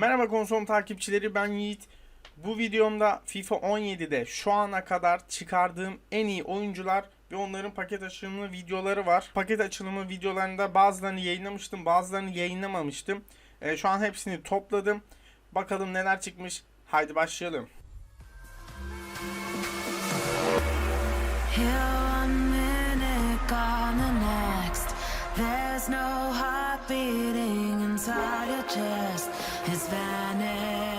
Merhaba konsol takipçileri ben Yiğit. Bu videomda FIFA 17'de şu ana kadar çıkardığım en iyi oyuncular ve onların paket açılımı videoları var. Paket açılımı videolarında bazılarını yayınlamıştım, bazılarını yayınlamamıştım. Ee, şu an hepsini topladım. Bakalım neler çıkmış. Haydi başlayalım. There's no heart beating inside your chest. has vanished.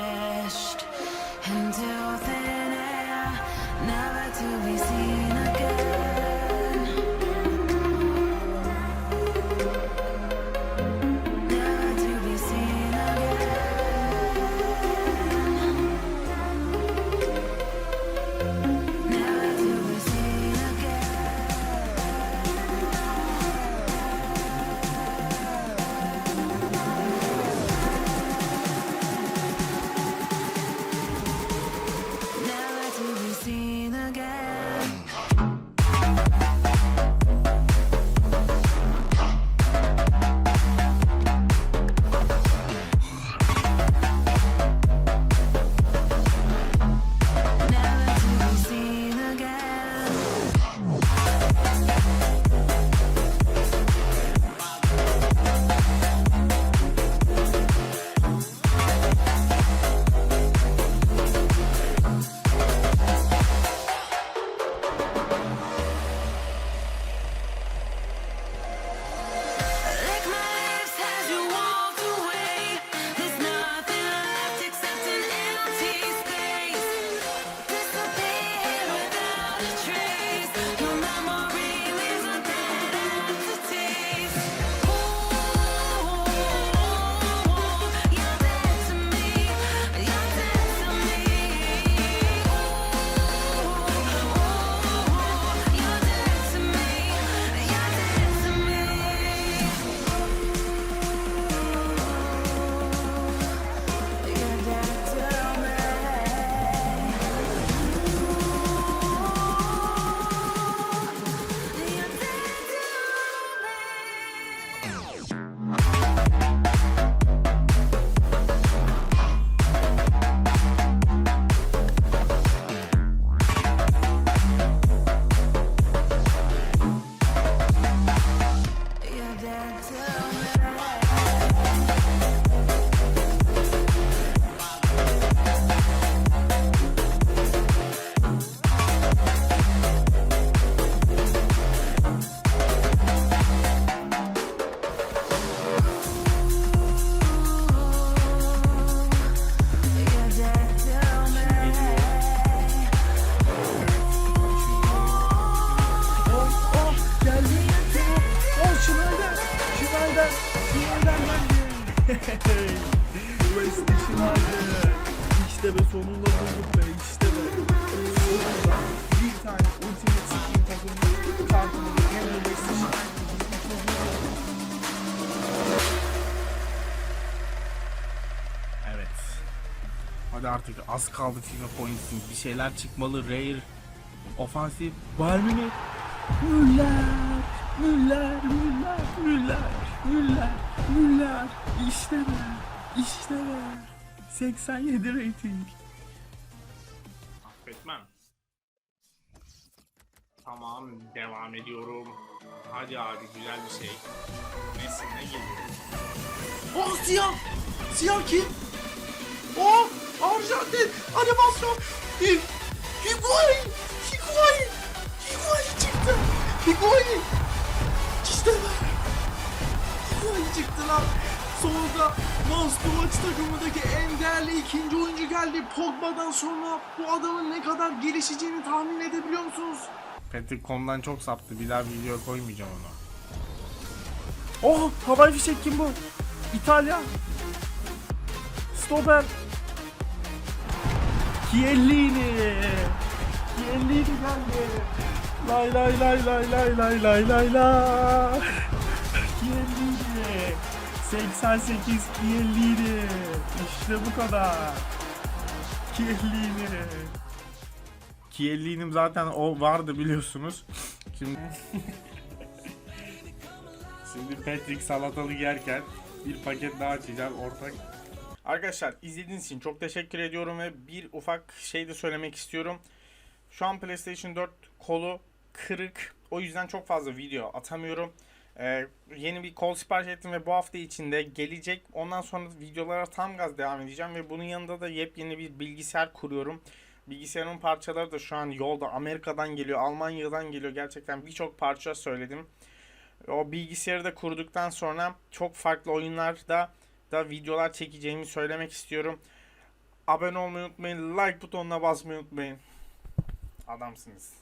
Wesley Schneider. İşte be sonunda bulduk be işte be. Sonunda bir tane Ultimate Team takımı kartını hem de Schneider. Evet. Hadi artık az kaldı FIFA Points'in bir şeyler çıkmalı. Rare, ofansif, Bayern Münih. Müller, Müller, Müller, Müller, Müller, Müller. İşte be, işte be. 87 rating. Affetmem. Tamam, devam ediyorum. Hadi abi güzel bir şey. Messi ne geliyor? Oh siyah! Siyah kim? Oh! Arjantin! Animasyon! Higuain! Higuain! Higuain çıktı! Higuain! Çıktı lan! Sonunda Moskova takımındaki en değerli ikinci oyuncu geldi. Pogba'dan sonra bu adamın ne kadar gelişeceğini tahmin edebiliyor musunuz? Patrick.com'dan çok saptı. Bir daha video koymayacağım ona. Oh! Havai fişek kim bu? İtalya! Stoper! Chiellini! Chiellini geldi! Lay lay lay lay lay lay lay lay lay! Chiellini! 88 Chiellini! İşte bu kadar! Chiellini! Chiellini'm zaten o vardı biliyorsunuz. Şimdi Şimdi Patrick salatalık yerken bir paket daha açacağım ortak. Arkadaşlar izlediğiniz için çok teşekkür ediyorum ve bir ufak şey de söylemek istiyorum. Şu an PlayStation 4 kolu kırık. O yüzden çok fazla video atamıyorum. Ee, yeni bir kol sipariş ettim ve bu hafta içinde gelecek. Ondan sonra videolara tam gaz devam edeceğim ve bunun yanında da yepyeni bir bilgisayar kuruyorum. Bilgisayarın parçaları da şu an yolda. Amerika'dan geliyor, Almanya'dan geliyor. Gerçekten birçok parça söyledim. O bilgisayarı da kurduktan sonra çok farklı oyunlarda da videolar çekeceğimi söylemek istiyorum. Abone olmayı unutmayın, like butonuna basmayı unutmayın. Adamsınız.